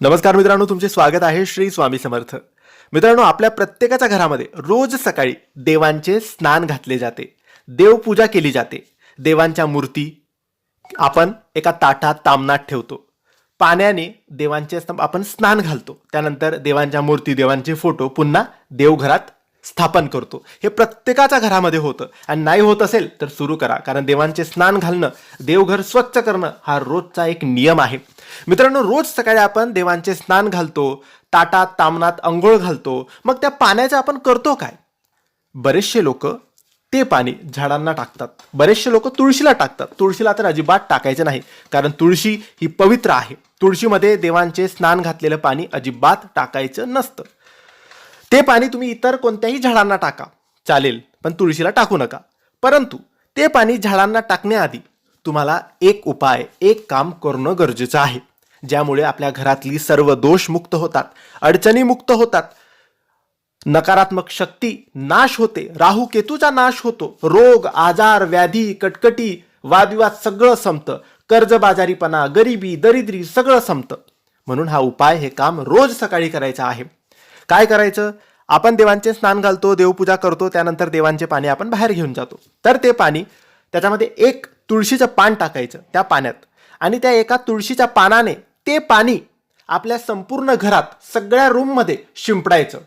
नमस्कार मित्रांनो तुमचे स्वागत आहे श्री स्वामी समर्थ. मित्रांनो आपल्या प्रत्येकाच्या घरामध्ये रोज सकाळी देवांचे स्नान घातले जाते. देवपूजा केली जाते. देवांच्या मूर्ती आपण एका ताटात तामनात ठेवतो. पाण्याने देवांचे स्तंभ आपण स्नान घालतो. त्यानंतर देवांच्या मूर्ती देवांचे फोटो पुन्हा देवघरात स्थापन करतो. हे प्रत्येकाच्या घरामध्ये होतं. आणि नाही होत असेल तर सुरू करा. कारण देवांचे स्नान घालणं देवघर स्वच्छ करणं हा रोजचा एक नियम आहे. मित्रांनो रोज सकाळी आपण देवांचे स्नान घालतो ताटात तामनात अंघोळ घालतो. मग त्या पाण्याचं आपण करतो काय? बरेचसे लोक ते पाणी झाडांना टाकतात. बरेचसे लोक तुळशीला टाकतात. तुळशीला तर अजिबात टाकायचं नाही. कारण तुळशी ही पवित्र आहे. तुळशीमध्ये देवांचे स्नान घातलेलं पाणी अजिबात टाकायचं नसतं. ते पाणी तुम्ही इतर कोणत्याही झाडांना टाका. चालेल पण तुळशीला टाकू नका. परंतु ते पाणी झाडांना टाकण्याआधी तुम्हाला एक उपाय एक काम करणं गरजेचं आहे. ज्यामुळे आपल्या घरातली सर्व दोष मुक्त होतात अडचणी मुक्त होतात. नकारात्मक शक्ती नाश होते राहू केतूचा नाश होतो. रोग आजार व्याधी कटकटी वादविवाद सगळं संपतं. कर्जबाजारीपणा गरिबी दरिद्री सगळं संपतं. म्हणून हा उपाय हे काम रोज सकाळी करायचं आहे. काय करायचं? आपण देवांचे स्नान घालतो देवपूजा करतो त्यानंतर देवांचे पाणी आपण बाहेर घेऊन जातो. तर ते पाणी त्याच्यामध्ये एक तुळशीचं पान टाकायचं त्या पाण्यात. आणि त्या एका तुळशीच्या पानाने ते पाणी आपल्या संपूर्ण घरात सगळ्या रूममध्ये शिंपडायचं.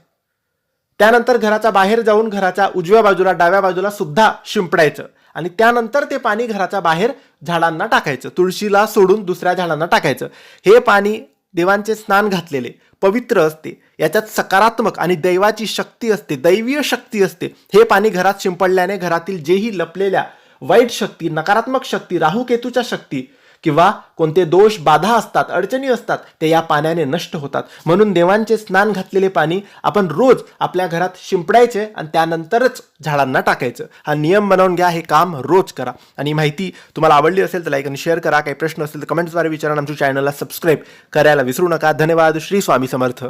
त्यानंतर घराच्या बाहेर जाऊन घराच्या उजव्या बाजूला डाव्या बाजूला सुद्धा शिंपडायचं. आणि त्यानंतर ते पाणी घराच्या बाहेर झाडांना टाकायचं. तुळशीला सोडून दुसऱ्या झाडांना टाकायचं. हे पाणी देवांचे स्नान घातलेले पवित्र असते. याच्यात सकारात्मक आणि दैवाची शक्ती असते दैवीय शक्ती असते. हे पाणी घरात शिंपडल्याने घरातील जेही लपलेल्या वाईट शक्ती नकारात्मक शक्ती राहू केतूच्या शक्ती किंवा कोणते दोष बाधा असतात अडचणी असतात ते या पाण्याने नष्ट होतात. म्हणून देवांचे स्नान घातलेले पाणी आपण रोज आपल्या घरात शिंपडायचे आणि त्यानंतरच झाडांना टाकायचं. हा नियम बनवून घ्या हे काम रोज करा. आणि माहिती तुम्हाला आवडली असेल तर लाईक आणि शेअर करा. काही प्रश्न असेल तर कमेंट्सद्वारे विचारा आमच्या चॅनलला सबस्क्राईब करायला विसरू नका. धन्यवाद. श्री स्वामी समर्थ.